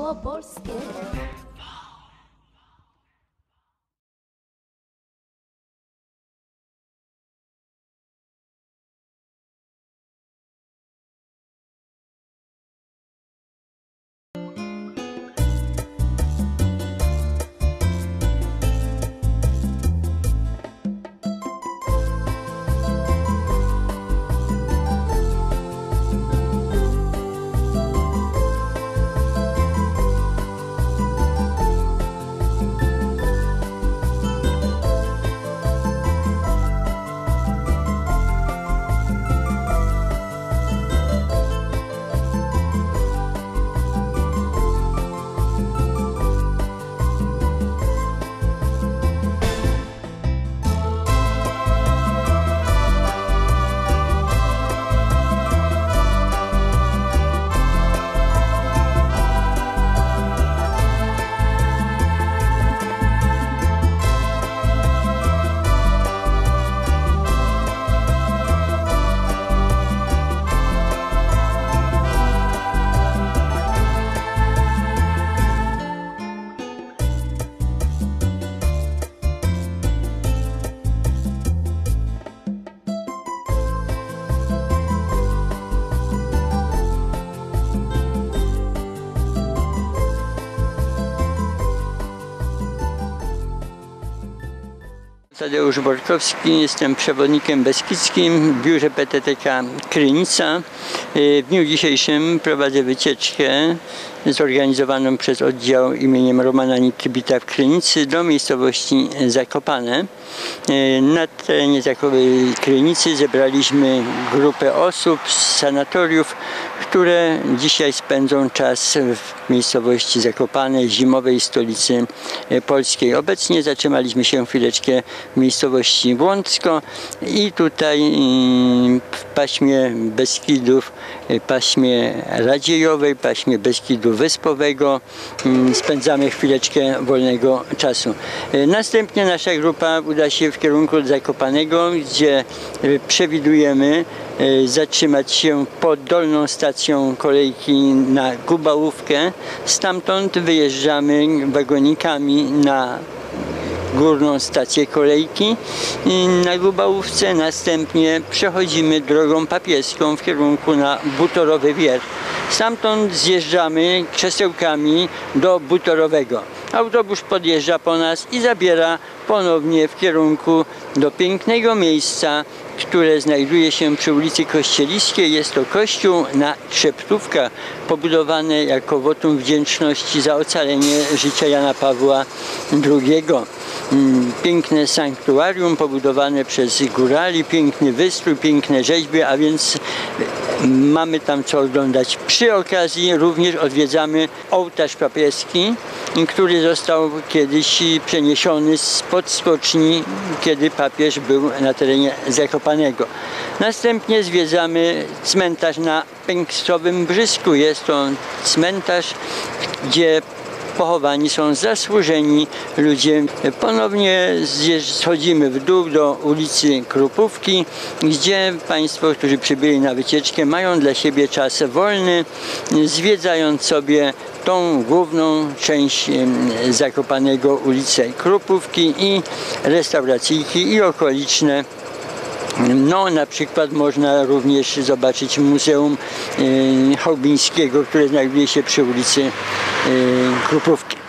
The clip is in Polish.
całopolskie. Tadeusz Borkowski, jestem przewodnikiem beskidzkim w biurze PTTK Krynica. W dniu dzisiejszym prowadzę wycieczkę zorganizowaną przez oddział imieniem Romana Nikibita w Krynicy do miejscowości Zakopane. Na terenie Krynicy zebraliśmy grupę osób z sanatoriów, które dzisiaj spędzą czas w miejscowości Zakopane, zimowej stolicy polskiej. Obecnie zatrzymaliśmy się chwileczkę w miejscowości Błącko i tutaj mm, w paśmie Beskidów, paśmie Radziejowej, paśmie Beskidu Wyspowego mm, spędzamy chwileczkę wolnego czasu. Następnie nasza grupa uda się w kierunku Zakopanego, gdzie y, przewidujemy y, zatrzymać się pod dolną stacją kolejki na Gubałówkę. Stamtąd wyjeżdżamy wagonikami na górną stację kolejki na Gubałówce następnie przechodzimy drogą papieską w kierunku na Butorowy Wier. Stamtąd zjeżdżamy krzesełkami do Butorowego. Autobus podjeżdża po nas i zabiera ponownie w kierunku do pięknego miejsca, które znajduje się przy ulicy Kościeliskiej. Jest to kościół na Trzeptówkach, pobudowany jako wotum wdzięczności za ocalenie życia Jana Pawła II. Mm, Piękne sanktuarium pobudowane przez górali, piękny wystrój, piękne rzeźby, a więc mamy tam co oglądać. Przy okazji również odwiedzamy ołtarz papieski, który został kiedyś przeniesiony spod skoczni, kiedy papież był na terenie Zakopanego. Następnie zwiedzamy cmentarz na Pękstowym Brzysku. Jest to cmentarz, gdzie pochowani są zasłużeni ludzie. Ponownie schodzimy w dół do ulicy Krupówki, gdzie Państwo, którzy przybyli na wycieczkę, mają dla siebie czas wolny, zwiedzając sobie tą główną część Zakopanego ulicę Krupówki i restauracyjki i okoliczne no, na przykład można również zobaczyć Muzeum Chałbińskiego, które znajduje się przy ulicy e, Krupówki.